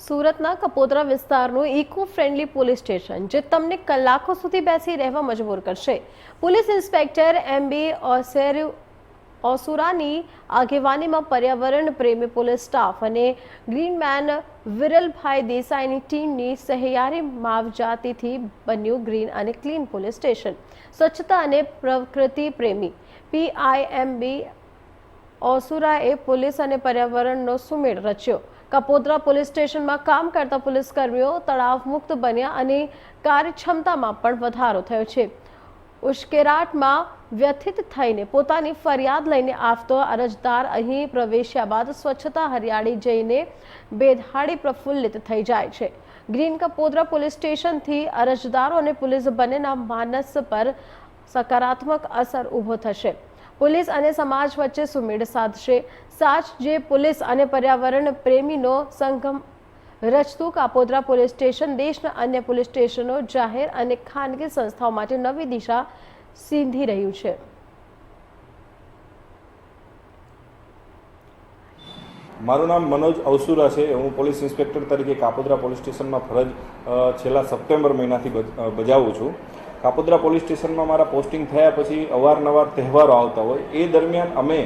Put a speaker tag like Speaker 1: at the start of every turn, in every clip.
Speaker 1: સુરતના કપોદરા વિસ્તારનું eco friendly police station, જે તમને કલાકો સુધી બેસી રહેવા મજબૂર કરશે. પોલીસ ઇન્સ્પેક્ટર એમ બી ઓસેર ઓસુરાની આગેવાનીમાં પર્યાવરણ પ્રેમી પોલીસ સ્ટાફ અને ગ્રીનમેન વિરલભાઈ દેસાઈની ટીમની સહિયારી માવજાતીથી બન્યું ગ્રીન અને ક્લીન પોલીસ સ્ટેશન. સ્વચ્છતા અને પ્રકૃતિ પ્રેમી પીઆઈએમબી ઓસુરાએ પોલીસ અને પર્યાવરણનો સુમેળ રચ્યો. કપોદરા પોલીસ સ્ટેશનમાં કામ કરતા પોલીસ કર્મીઓ તળાવ મુક્ત બન્યા અને કાર્યક્ષમતામાં પણ વધારો થયો છે. ઉશ્કેરાટમાં વ્યથિત થઈને પોતાની ફરિયાદ લઈને આવતો અરજદાર અહીં પ્રવેશ્યા બાદ સ્વચ્છતા હરિયાળી જઈને બેદહાડી પ્રફુલ્લિત થઈ જાય છે. ગ્રીન કપોદરા પોલીસ સ્ટેશનથી અરજદારો અને પોલીસ બંનેના માનસ પર સકારાત્મક અસર ઊભો થશે. પોલીસ અને સમાજ વચ્ચે સુમેળ સાધશે. સાચ જે પોલીસ અને પર્યાવરણ પ્રેમીનો સંગમ રચતું કાપોદ્રા પોલીસ સ્ટેશન, દેશના અન્ય પોલીસ સ્ટેશનો, જાહેર અને ખાનગી સંસ્થાઓ માટે નવી દિશા સીંધી રહ્યું છે.
Speaker 2: મારું નામ મનોજ અવસુરા છે. હું પોલીસ ઇન્સ્પેક્ટર તરીકે કાપોદ્રા પોલીસ સ્ટેશનમાં ફરજ છેલ્લા સપ્ટેમ્બર મહિનાથી બજ- બજાવું છું. કાપોદ્રા પોલીસ સ્ટેશનમાં મારા પોસ્ટિંગ થયા પછી અવારનવાર તહેવારો આવતા હોય, એ દરમિયાન અમે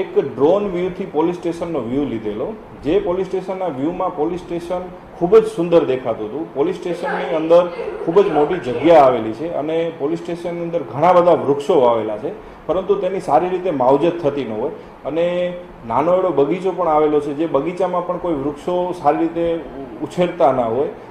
Speaker 2: એક ડ્રોન વ્યૂથી પોલીસ સ્ટેશનનો વ્યૂ લીધેલો. જે પોલીસ સ્ટેશનના વ્યૂમાં પોલીસ સ્ટેશન ખૂબ જ સુંદર દેખાતું હતું. પોલીસ સ્ટેશનની અંદર ખૂબ જ મોટી જગ્યા આવેલી છે અને પોલીસ સ્ટેશનની અંદર ઘણા બધા વૃક્ષો વાવેલા છે, પરંતુ તેની સારી રીતે માવજત થતી ન હોય. અને નાનો એવો બગીચો પણ આવેલો છે, જે બગીચામાં પણ કોઈ વૃક્ષો સારી રીતે ઉછેરતા ના હોય.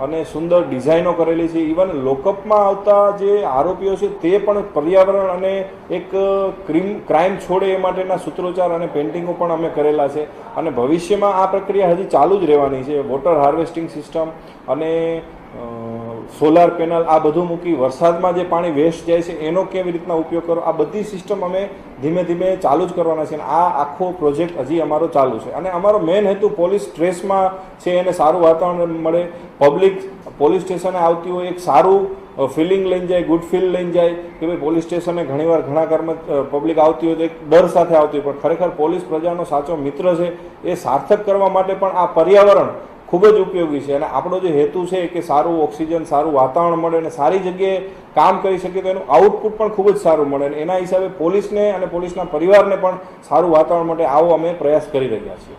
Speaker 2: અને સુંદર ડિઝાઇનો કરેલી છે. ઇવન લોકઅપમાં આવતા જે આરોપીઓ છે તે પણ પર્યાવરણ અને એક ક્રીમ ક્રાઇમ છોડે એ માટેના સૂત્રોચ્ચાર અને પેઇન્ટિંગો પણ અમે કરેલા છે. અને ભવિષ્યમાં આ પ્રક્રિયા હજી ચાલુ જ રહેવાની છે. વોટર હાર્વેસ્ટિંગ સિસ્ટમ અને સોલાર પેનલ આ બધું મૂકી વરસાદમાં જે પાણી વેસ્ટ જાય છે, એનો કેવી રીતના ઉપયોગ કરો? આ બધી સિસ્ટમ અમે ધીમે ધીમે ચાલુ જ કરવાના છે અને આ આખો પ્રોજેક્ટ હજી અમારો ચાલુ છે. અને અમારો મેઇન હેતુ પોલીસ સ્ટ્રેસમાં છે, એને સારું વાતાવરણ મળે પબ્લિક પોલીસ સ્ટેશને આવતી હોય, એક સારું ફિલિંગ લઈને જાય ગુડ ફીલ લઈને જાય, કે ભાઈ પોલીસ સ્ટેશને ઘણીવાર ઘણા કર્મ પબ્લિક આવતી હોય તો એક ડર સાથે આવતી હોય. પણ ખરેખર પોલીસ પ્રજાનો સાચો મિત્ર છે, એ સાર્થક કરવા માટે પણ આ પર્યાવરણ ખૂબ જ ઉપયોગી છે. અને આપણો જે હેતુ છે કે સારું ઓક્સિજન, સારું વાતાવરણ મળે અને સારી જગ્યાએ કામ કરી શકીએ તો એનું આઉટપુટ પણ ખૂબ જ સારું મળે. અને એના હિસાબે પોલીસને અને પોલીસના પરિવારને પણ સારું વાતાવરણ માટે આવો અમે પ્રયાસ કરી રહ્યા છીએ.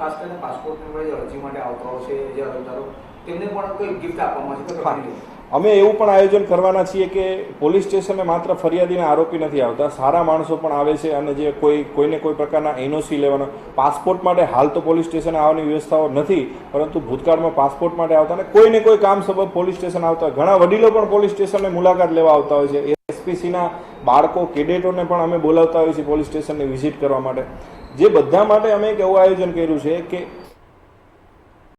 Speaker 3: ખાસ કરીને પાસપોર્ટની અરજી માટે આવતા છે, જે અરજદારો તેમને પણ કોઈ ગિફ્ટ આપવામાં છે
Speaker 2: અમે એવું પણ આયોજન કરવાના છીએ કે પોલીસ સ્ટેશને માત્ર ફરિયાદીને આરોપી નથી આવતા. સારા માણસો પણ આવે છે અને જે કોઈ કોઈને કોઈ પ્રકારના એનઓસી લેવાનો. પાસપોર્ટ માટે હાલ તો પોલીસ સ્ટેશને આવવાની વ્યવસ્થાઓ નથી પરંતુ ભૂતકાળમાં પાસપોર્ટ માટે આવતા અને કોઈને કોઈ કામ સબબ પોલીસ સ્ટેશન આવતા. ઘણા વડીલો પણ પોલીસ સ્ટેશને મુલાકાત લેવા આવતા હોય છે. એસપીસીના બાળકો કેડેટોને પણ અમે બોલાવતા હોઈએ છીએ પોલીસ સ્ટેશનને વિઝિટ કરવા માટે. જે બધા માટે અમે એક એવું આયોજન કર્યું છે કે